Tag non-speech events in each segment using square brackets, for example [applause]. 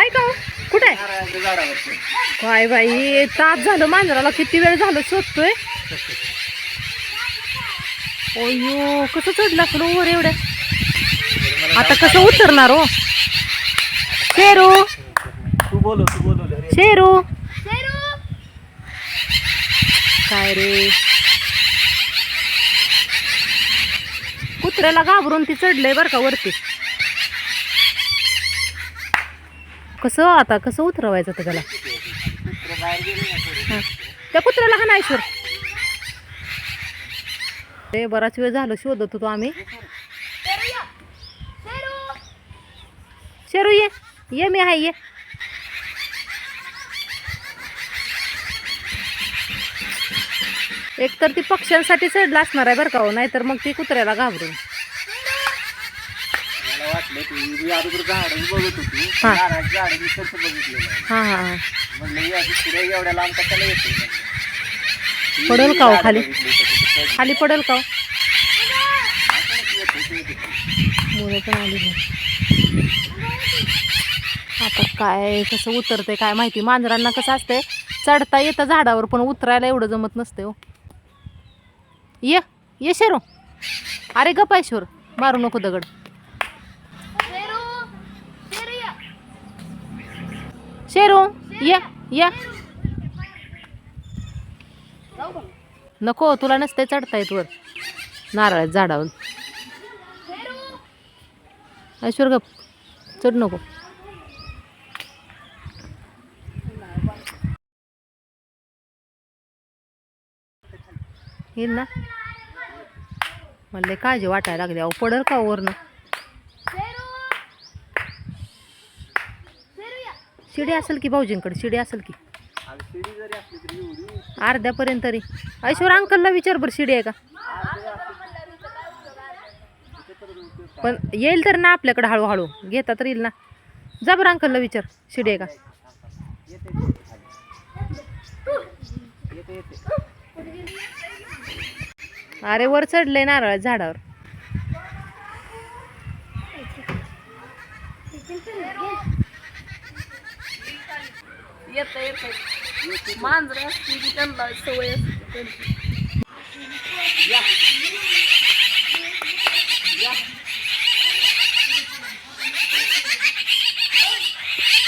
हाय का? कुठे? आहे काय बाई तास झालं मांजराला किती वेळ झालं शोधतोय? ओयो कसं चढला असलो हो वर एवढ्या? आता कसं उतरणार हो? शेरू? शेरू? काय रे? कुत्र्याला घाबरून ती चढलंय बरं का वरती. कसं आता कसं उतरवायचं त्याला? हां. त्या कुत्र्याला हा नाही शोर ते बराच वेळ झालं शोधत होतो आम्ही. शेरू ये. ये मी आहे ये. एक तर ती पक्ष्यांसाठी चढला असणार आहे बरं का हो नाहीतर मग ती कुत्र्याला घाबरून. मला वाटलं ती मी अगोदर झाड बघत होती हा. नारळाची झाड मी कसं बघितलेलं आहे हां हां हां म्हणलं ही अशी पुढे एवढ्या लांब कशाला येते म्हणलं. पडेल का हो झाडं खाली? बघितली. खाली पडेल का हो? असं येते, ते येते. मुलं पण आली नाही. आता काय कसं उतरते काय माहिती मांजरांना कसं असतंय चढता येतं झाडावर पण उतरायला एवढं जमत नसते हो ये ये शेरू अरे गप आहे शेर मारू नको दगड शेरू ये ये. नको तुला नसते चढता येत वर. नारळ झाडावर. ऐश्वर गप. चढ नको. येईल ना? म्हणले काळजी वाटायला लागली अहो पडल का वरनं? शिडी असेल की भाऊजींकडे? शिडी असेल की? अर्ध्यापर्यंत तरी. ऐश्वर अंकलला विचार बरं शिडी आहे का? पण येईल तर ना आपल्याकडे हळूहळू. घेता तर येईल ना. जा बरं अंकलला विचार. शिडी आहे का? अरे वर चढलंय नारळ झाडावर. येत येत मांजर असते की त्यांना सवय असते.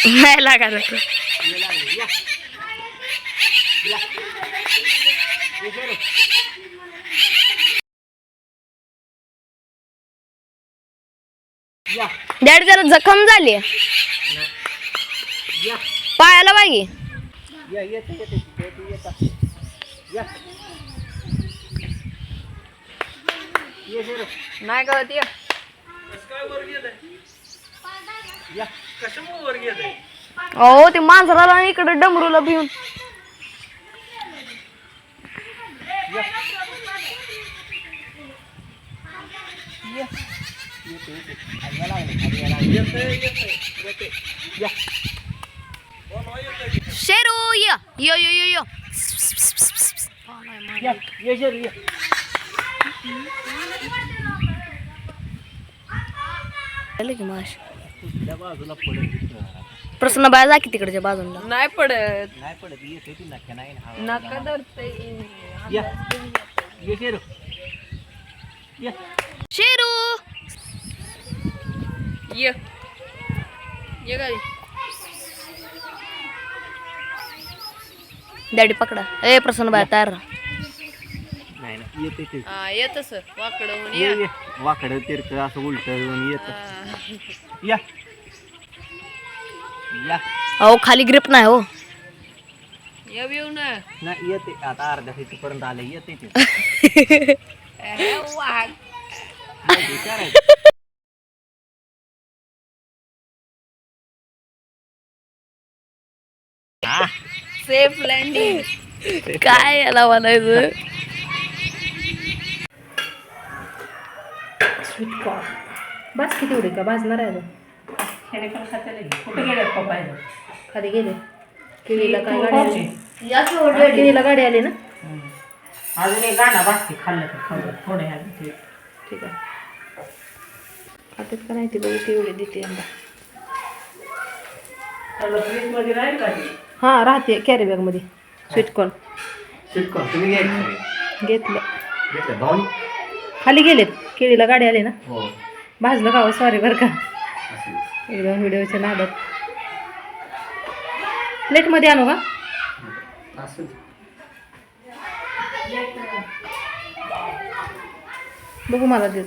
नाही लागत या. डॅडी जरा जखम झाली या. पायाला बाई या येते येते येते येता या. ये शेरू नाही गळत ये. अहो ते मांजराला इकडे डमरूला भिवून येते येते खायला लागले खायला लागले येते येते येते या शेरू य यो। या ये शेरू ये. की माश त्या बाजूला पडत प्रसन्न बाया जा की तिकडच्या बाजूला. नाही पडत. नाही पडत येते ती नक्की नाही ना नका धरते या. ये शेरू. या. शेरू! ये. ये गाडी. डॅडी पकडा. ए प्रसन्न बाया तयार राहा. नाही ना येते ते. हा येत सर. वाकडं होऊन ये. या. ये वाकडं तिरकं असं उलट येत. हा. या. या. अहो खाली ग्रिप नाही हो. येऊ येऊ ना नाही येते. आता अर्ध्या पर्यंत आले येते ते. [laughs] हे वाघ. सेफ लँडिंग काय याला म्हणायचं? स्वीट कॉर्न बस किती उडी का? भाजणार आहे अजून? खाली गेले. केळीला काय गाडी आली? केळीला गाडी आली ना? अजून एक गाणं बाकी खाल्लं तर खाल्लं थोडे आले ठीक आहे. खात्यात का नाही ते बघू तेवढे देते यंदा. फ्रीजमध्ये राहील का? हां राहते कॅरी बॅगमध्ये स्वीटकॉर्न स्वीटकॉर्न तुम्ही घ्यायचं घेतलं. घेतलं. भाऊनी? खाली गेलेत. केळीला गाडी आली ना. हो. भाजलं का सॉरी बरं का. एकदम व्हिडिओच्या नादात. प्लेटमध्ये आणू का? बघू मला देत.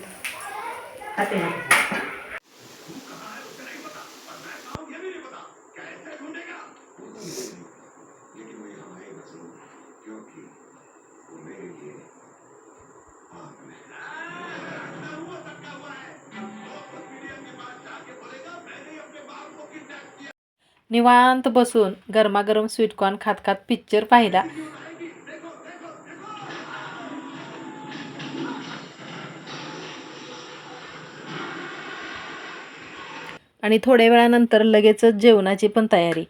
निवांत बसून गरमागरम स्वीटकॉर्न खात खात पिक्चर पाहिला. आणि थोड्या वेळानंतर लगेचच जेवणाची पण तयारी.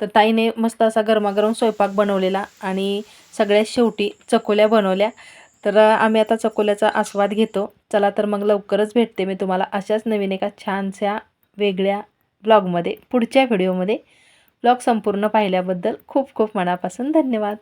तर ताईने मस्त असा गरमागरम स्वयंपाक बनवलेला आणि सगळ्यात शेवटी चकोल्या बनवल्या. तर आम्ही आता चकोल्याचा आस्वाद घेतो. चला तर मग लवकरच भेटते मी तुम्हाला अशाच नवीन एका छानशा वेगळ्या ब्लॉगमध्ये पुढच्या व्हिडिओमध्ये. ब्लॉग संपूर्ण पाहिल्याबद्दल खूप खूप मनापासून धन्यवाद.